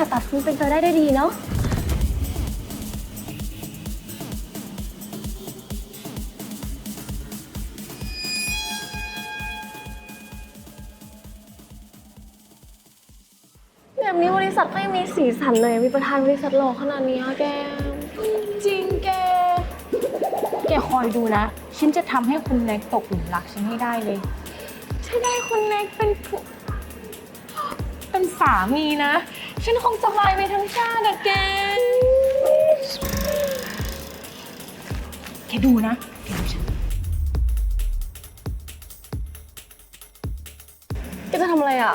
ผ่าตัดคงเป็นไปได้ได้ดีเนาะ แบบนี้บริษัทก็ยังมีสีสันเลย มีประธานบริษัทหล่อขนาดนี้อะแก จริงแก แกคอยดูนะ ฉันจะทำให้คุณแน็กตกหลุมรักฉันให้ได้เลย ถ้าได้คุณเน็กเป็นผู้เป็นสามีนะ ฉันคงจะลายไปทั้งชาติอะแก แกดูนะแกดูฉันแกจะทำอะไรอะ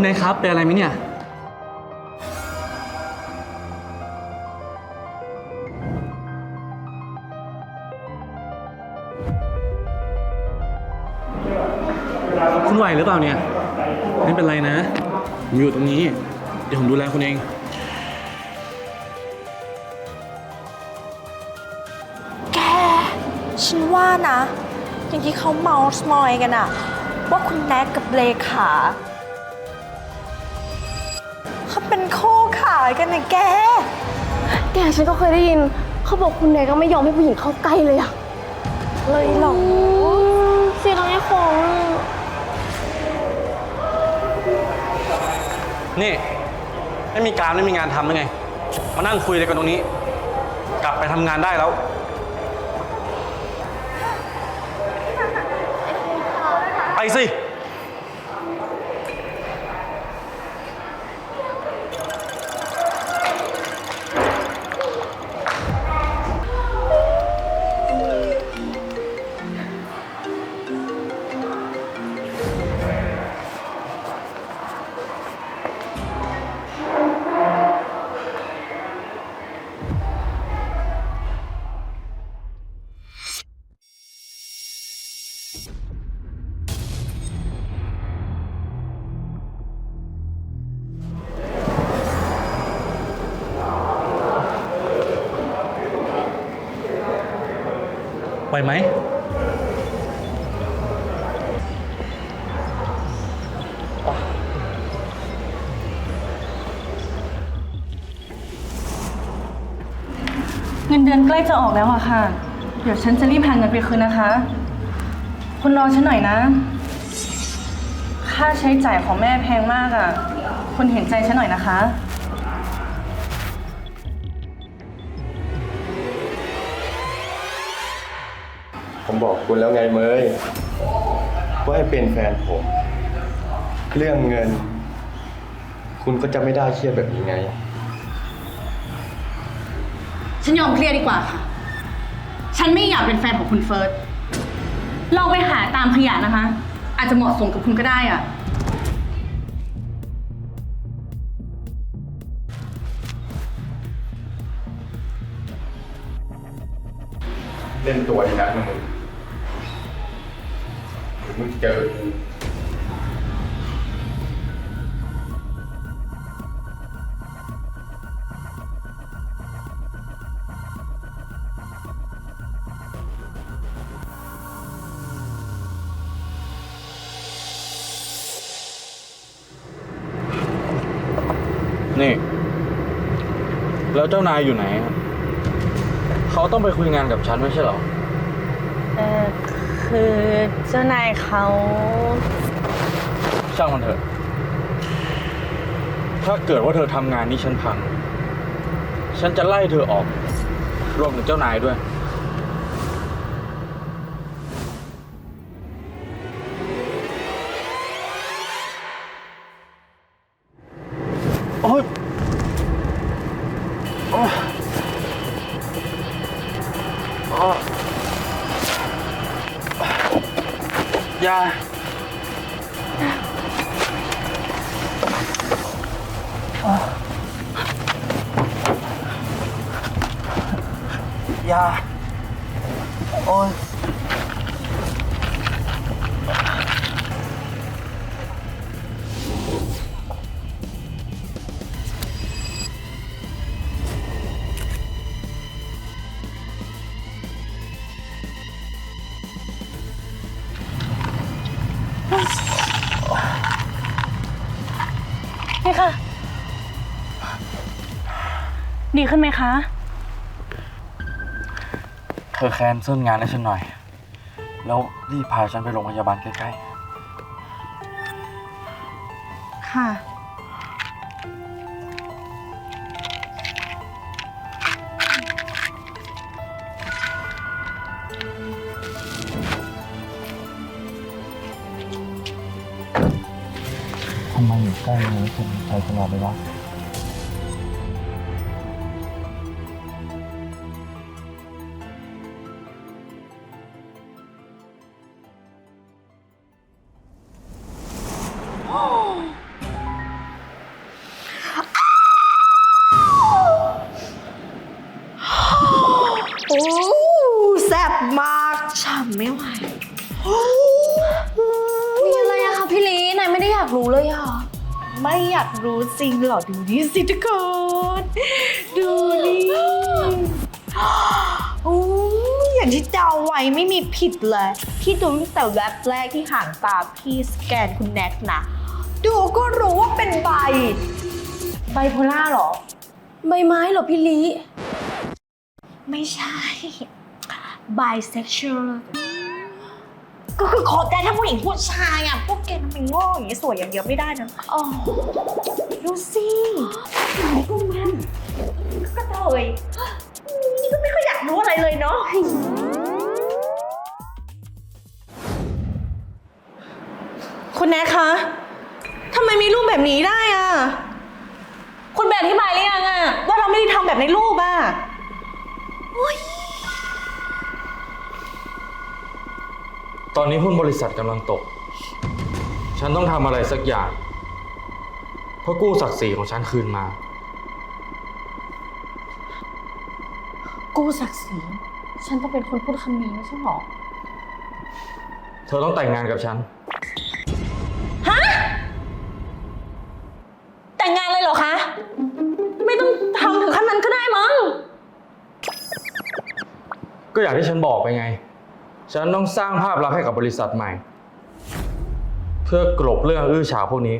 คุณนายครับ เป็นอะไรไหมเนี่ย คุณไหวหรือเปล่าเนี่ย ไม่เป็นไรนะ ผมอยู่ตรงนี้ เดี๋ยวผมดูแลคุณเอง แก ฉันว่านะ อย่างที่เขาเมาส์มอยกันอะว่าคุณแน็กกับเลขา คู่ขากันนะแก แกฉันก็เคยได้ยิน เขาบอกคุณเน็กก็ไม่ยอมให้ผู้หญิงเข้าใกล้เลยอะเลยหรอเสียดายของนี่ ไม่มีการไม่มีงานทำหรือไง มานั่งคุยอะไรกันตรงนี้ กลับไปทำงานได้แล้ว ไปสิ ไหวไหมเงินเดือนใกล้จะออกแล้วอะค่ะ เดี๋ยวฉันจะรีบหาเงินไปคืนนะคะ คุณรอฉันหน่อยนะ ค่าใช้จ่ายของแม่แพงมากอะคุณเห็นใจฉันหน่อยนะคะ บอกคุณแล้วไงเมยว่าให้เป็นแฟนผม เรื่องเงิน คุณก็จะไม่ได้เครียดแบบนี้ไง ฉันยอมเคลียร์ดีกว่าค่ะ ฉันไม่อยากเป็นแฟนของคุณเฟิร์สลองไปหาตามขยะนะคะ อาจจะเหมาะสมกับคุณก็ได้อะเล่นตัวดีนะมึง มึงเจอกูนี่ แล้วเจ้านายอยู่ไหนครับเขาต้องไปคุยงานกับฉันไม่ใช่เหรอ เออ คือเจ้านายเขาช่างมันเถอะ ถ้าเกิดว่าเธอทำงานนี้ฉันพัง ฉันจะไล่เธอออก รวมถึงเจ้านายด้วยา โอ๊ยนี่ค่ะ ดีขึ้นไหมคะ เธอแคนเซิลงานให้ฉันหน่อย แล้วรีบพาฉันไปโรงพยาบาลใกล้ค่ะ ๆทำไมอยู่ใกล้นี้ถึงใจตลอดเลยวะายไม่ได้อยากรู้เลยอะไม่อยากรู้จริงเหรอ ดูนี่สิทุกคน ดูนี่โอ้ยอย่างที่เดาไว้ไม่มีผิดเลย พี่ดูตั้งแต่แว็บแรกที่ห่างตาพี่สแกนคุณแน็กนะ ดูก็รู้ว่าเป็นใบ ไบโพล่าเหรอ ใบไม้เหรอพี่ลีไม่ใช่ bisexual ก็คือคบได้ทั้งผู้หญิงผู้ชายอะพวกแกทำไมโง่อย่างนี้สวยอย่างเดียวไม่ได้นะอ๋อดูสิไหนพวกมันก็เทยนี่ก็ไม่ค่อยอยากรู้อะไรเลยเนาะคุณแน็กคะทำไมมีรูปแบบนี้ได้อะคุณแบบอธิบายหรือยังอะว่าเราไม่ได้ทำแบบในรูปอะ ตอนนี้หุ้นบริษัทกำลังตก ฉันต้องทำอะไรสักอย่าง เพื่อกู้ศักดิ์ศรีของฉันคืนมา กู้ศักดิ์ศรี ฉันต้องเป็นคนพูดคำนี้ไม่ใช่หรอ เธอต้องแต่งงานกับฉันแต่งงานเลยเหรอคะ ไม่ต้องทำถึงขั้นนั้นก็ได้มั้ง ก็อย่างที่ฉันบอกไปไง ฉันต้องสร้างภาพลักษณ์ให้กับบริษัทใหม่ เพื่อกลบเรื่องอื้อฉาวพวกนี้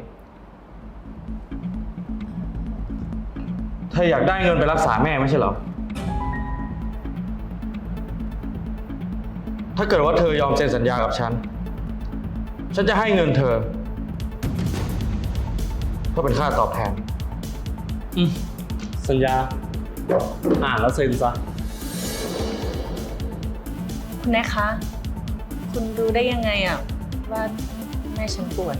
เธออยากได้เงินไปรักษาแม่ไม่ใช่เหรอ ถ้าเกิดว่าเธอยอมเซ็นสัญญากับฉัน ฉันจะให้เงินเธอ เพื่อเป็นค่าตอบแทน สัญญา อ่านแล้วเซ็นซะ คุณแน็กคะ คุณรู้ได้ยังไงอะว่าแม่ฉันป่วย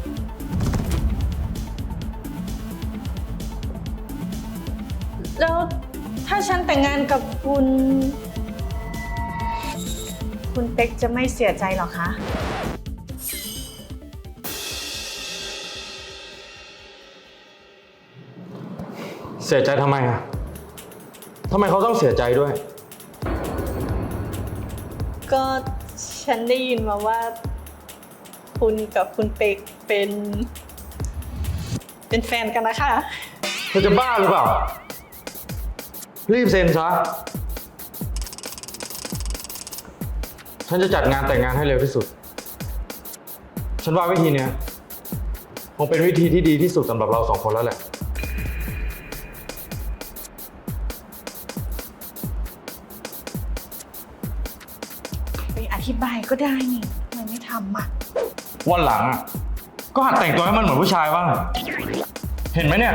แล้วถ้าฉันแต่งงานกับคุณ คุณเป๊กจะไม่เสียใจหรอคะ เสียใจทำไมอะทำไมเขาต้องเสียใจด้วย ก็ฉันได้ยินมาว่า คุณกับคุณเป๊กเป็น เป็นแฟนกันนะคะ เธอจะบ้าหรือเปล่า รีบเซ็นซะ ฉันจะจัดงานแต่งงานให้เร็วที่สุด ฉันว่าวิธีเนี้ยคงเป็นวิธีที่ดีที่สุดสำหรับเราสองคนแล้วแหละ ธิบายก็ได้นี่ทำไมไม่ทำอะ วันหลังอะก็หัดแต่งตัวให้มันเหมือนผู้ชายบ้าง เห็นไหมเนี่ย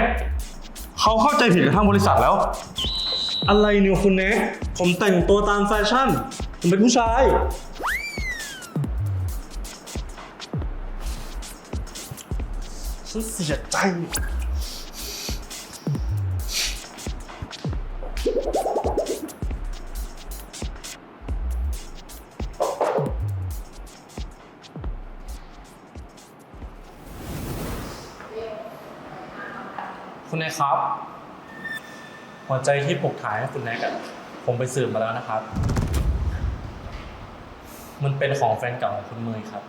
เขาเข้าใจผิดกับทางบริษัทแล้ว อะไรเนี่ยคุณแน็กผมแต่งตัวตามแฟชั่น ผมเป็นผู้ชาย ฉันเสียใจ หัวใจที่ผูกถ่ายให้คุณแน็กอะผมไปสืบมาแล้วนะครับ มันเป็นของแฟนเก่าของคุณเมย์ครับ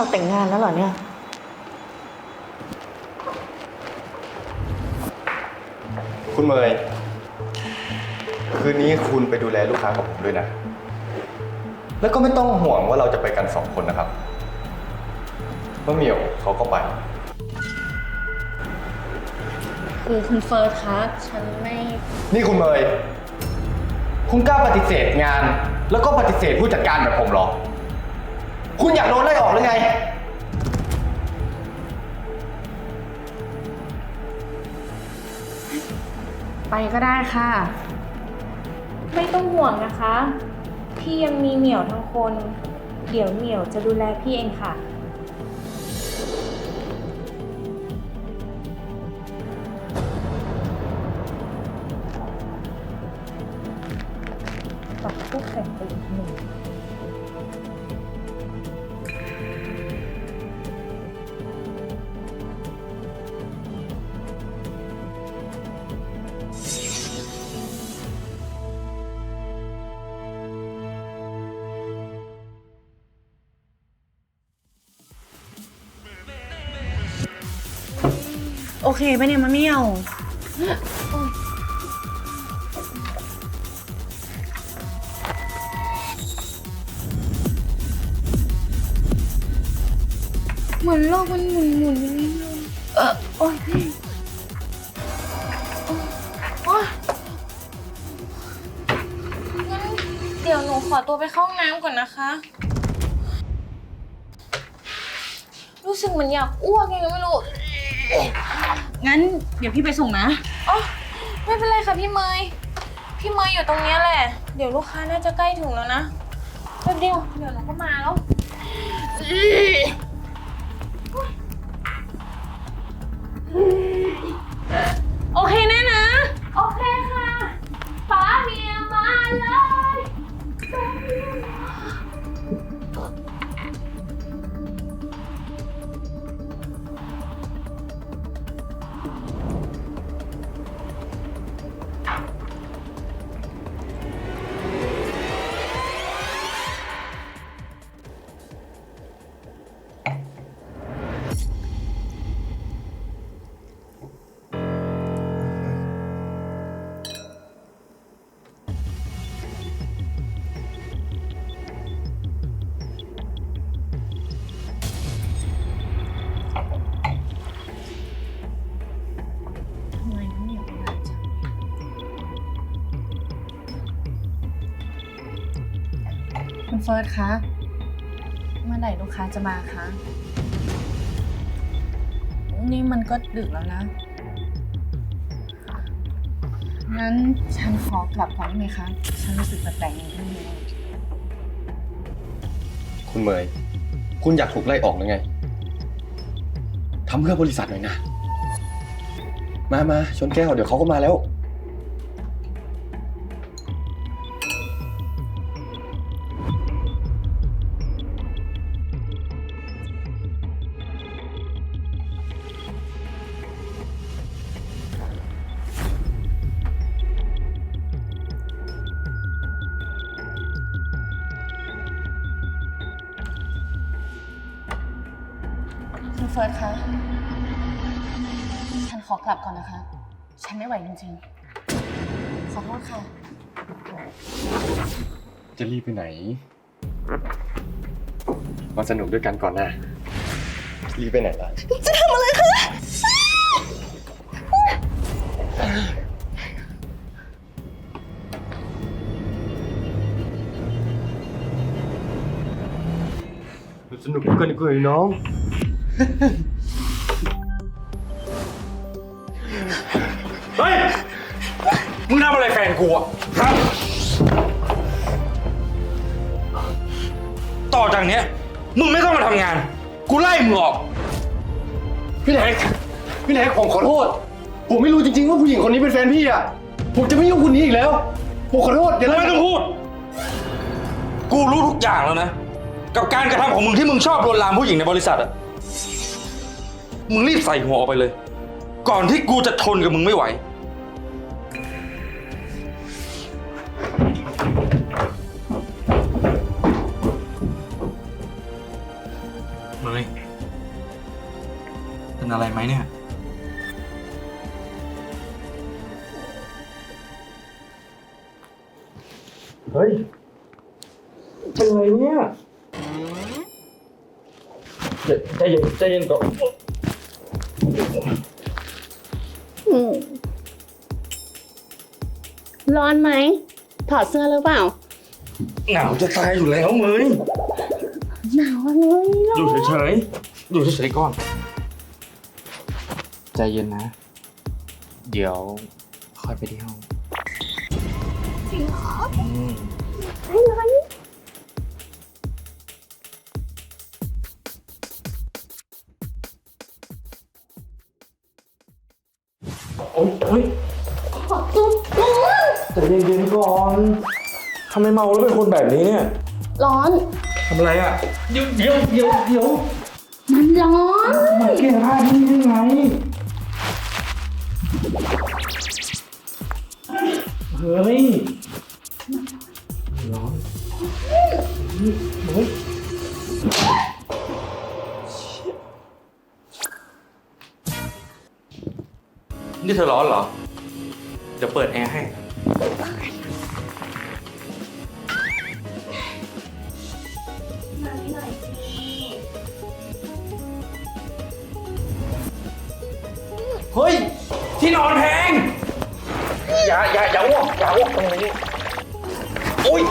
เราแต่งงานแล้วเหรอเนี่ย คุณเมย์คืนนี้คุณไปดูแลลูกค้าของผมด้วยนะ แล้วก็ไม่ต้องห่วงว่าเราจะไปกันสองคนนะครับเพราะเหมียวเขาก็ไป คือคุณเฟิร์สคะฉันไม่ นี่คุณเมย์คุณกล้าปฏิเสธงาน แล้วก็ปฏิเสธผู้จัดการแบบผมเหรอ คุณอยากโดนไล่ออกหรือไง ไปก็ได้ค่ะ ไม่ต้องห่วงนะคะ พี่ยังมีเหมียวทั้งคน เดี๋ยวเหมียวจะดูแลพี่เองค่ะตัดคู่แข่งไปอีกหนึ่ง เคไปะเนี่ยมะเมี่ยว เหมือนโลกมันหมุนหมุนอย่างนี้เลยเออโอ้ยโอ๊ยงั้นเดี๋ยวหนูขอตัวไปเข้าห้องน้ำก่อนนะคะ รู้สึกเหมือนอยากอ้วกยังไงไม่รู้ งั้นเดี๋ยวพี่ไปส่งนะ อ๋อไม่เป็นไรค่ะพี่เมย์พี่เมย์อยู่ตรงเนี้ยแหละ เดี๋ยวลูกค้าน่าจะใกล้ถึงแล้วนะแป๊บเดียวเดี๋ยวหนูก็มาแล้วโอเคแน่นะ โอเคค่ะป้าเมียมาเลย ฟิร์สคะ เมื่อไหร่ลูกค้าจะมาคะ นี่มันก็ดึกแล้วนะ งั้นฉันขอกลับก่อนได้ไหมคะ ฉันรู้สึกแปลกๆอย่างนี้เลยคุณเมย์คุณอยากถูกไล่ออกหรือไง ทำเพื่อบริษัทหน่อยนะ มามาชนแก้ว เดี๋ยวเขาก็มาแล้ว ขอกลับก่อนนะคะ ฉันไม่ไหวจริงๆ ขอโทษค่ะ จะรีบไปไหน มาสนุกด้วยกันก่อนนะ รีบไปไหนล่ะ จะทำอะไรคะ สนุกกันดีกว่าน้อง มึงทำอะไรแฟนกูอะครับ ต่อจากเนี้ย มึงไม่ต้องมาทำงาน กูไล่มึงออก พี่แท็กพี่แท็กผมขอโทษ ผมไม่รู้จริงๆว่าผู้หญิงคนนี้เป็นแฟนพี่อะ ผมจะไม่ยุ่งคุณนี้อีกแล้ว ผมขอโทษเดี๋ยวไม่ไล่ต้องพูด กูรู้ทุกอย่างแล้วนะ กับการกระทำของมึงที่มึงชอบลวนลามผู้หญิงในบริษัทอะมึงรีบใส่หัวออกไปเลย ก่อนที่กูจะทนกับมึงไม่ไหว อะไรไหมเนี่ย เฮ้ย เป็นไรเนี่ยใจใจเย็นใจเย็นก่อนร้อนไหม ถอดเสื้อหรือเปล่า หนาวจะตายอยู่แล้วเมยหนาวเลยอยู่เฉยๆอยู่เฉยๆก่อน ใจเย็นนะ เดี๋ยวค่อยไปที่ห้องจริงเหรออืมโอ๊ยโอ๊ยใจเย็นๆก่อนทำไมเมาแล้วเป็นคนแบบนี้เนี่ยร้อน ทำอะไรอะ เดี๋ยวเดี๋ยวเดี๋ยวเดี๋ยวมันร้อน มาแก้ผ้าที่นี่ได้ไง เฮ้ยร้อนเฮ้ยนี่เธอร้อนเหรอ เดี๋ยวเปิดแอร์ให้เฮ้ย ที่นอนแพง อย่าอย่าอย่าอ้วกอย่าอ้วกตรงนี้โอ๊ย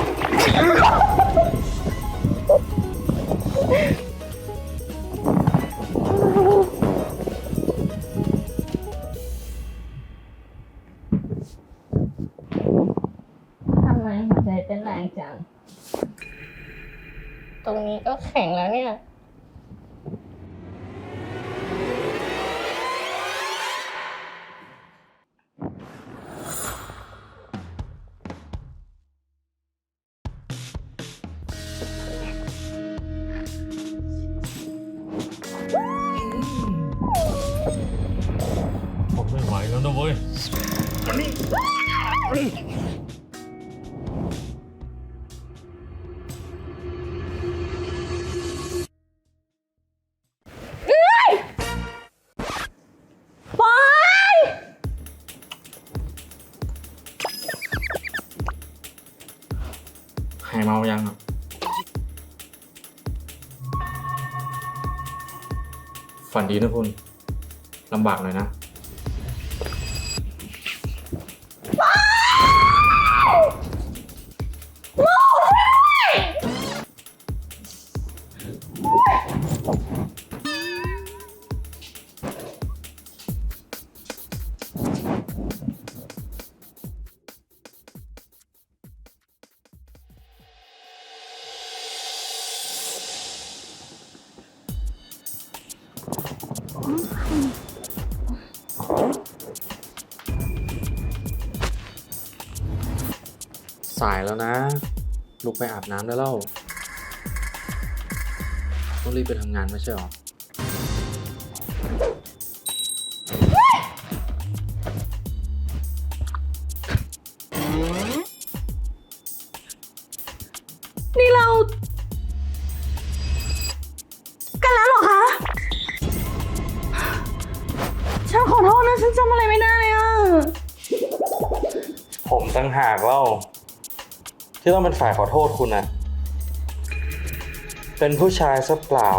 ทำไมหัวใจเต้นแรงจัง ตรงนี้ก็แข็งแล้วเนี่ย เมายังอะฝันดีนะคุณลำบากหน่อยนะ สายแล้วนะ ลุกไปอาบน้ำได้แล้วต้องรีบไปทำงานไม่ใช่หรอนี่เรา กันแล้วเหรอคะ ฉันขอโทษนะ ฉันจำอะไรไม่ได้เลยอะผมตั้งหากเล่า ที่ต้องเป็นฝ่ายขอโทษคุณนะเป็นผู้ชายซะเปล่า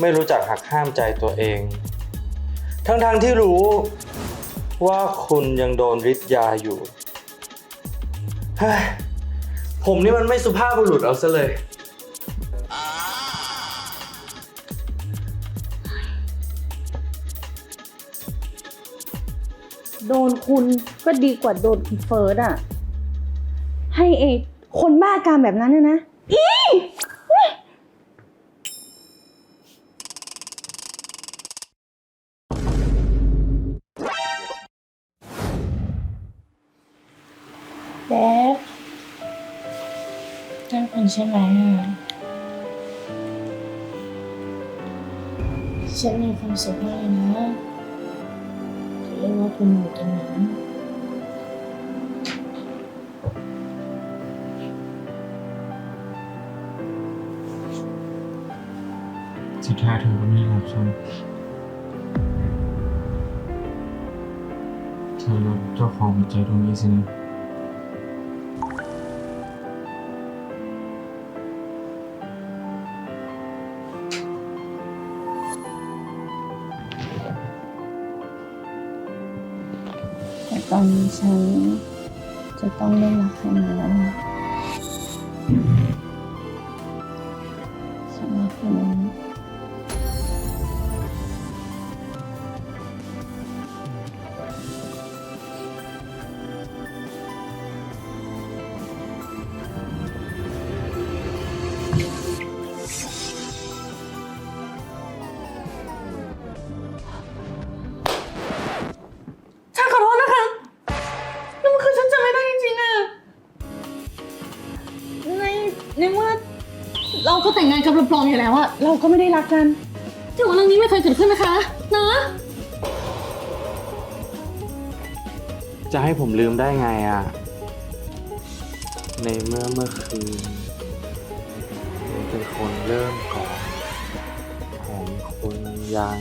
ไม่รู้จักหักห้ามใจตัวเอง ทั้งๆที่รู้ว่าคุณยังโดนฤทธิ์ยาอยู่ผมนี่มันไม่สุภาพบุรุษเอาซะเลย โดนคุณก็ดีกว่าโดนคุณเฟิร์สอะ ให้เอคนบ้าการแบบนั้นเนี่ยนะ อีแบ๊กนั่นคุณใช่ไหมอะ ฉันมีความสุขมากเลยนะที่รู้ว่าคุณอยู่ตรงนั้น สุดท้ายเธอก็ไม่ได้รักฉันเธอรักเจ้าของหัวใจตรงนี้สินะแต่ตอนนี้ฉันจะต้องเล่นรักใครมาแล้ว เราก็ไม่ได้รักกันแต่ว่าเรื่องนี้ไม่เคยเกิดขึ้นนะคะ นะ จะให้ผมลืมได้ไงอะในเมื่อเมื่อคืนผมเป็นคนเริ่มก่อนผมคุณยัง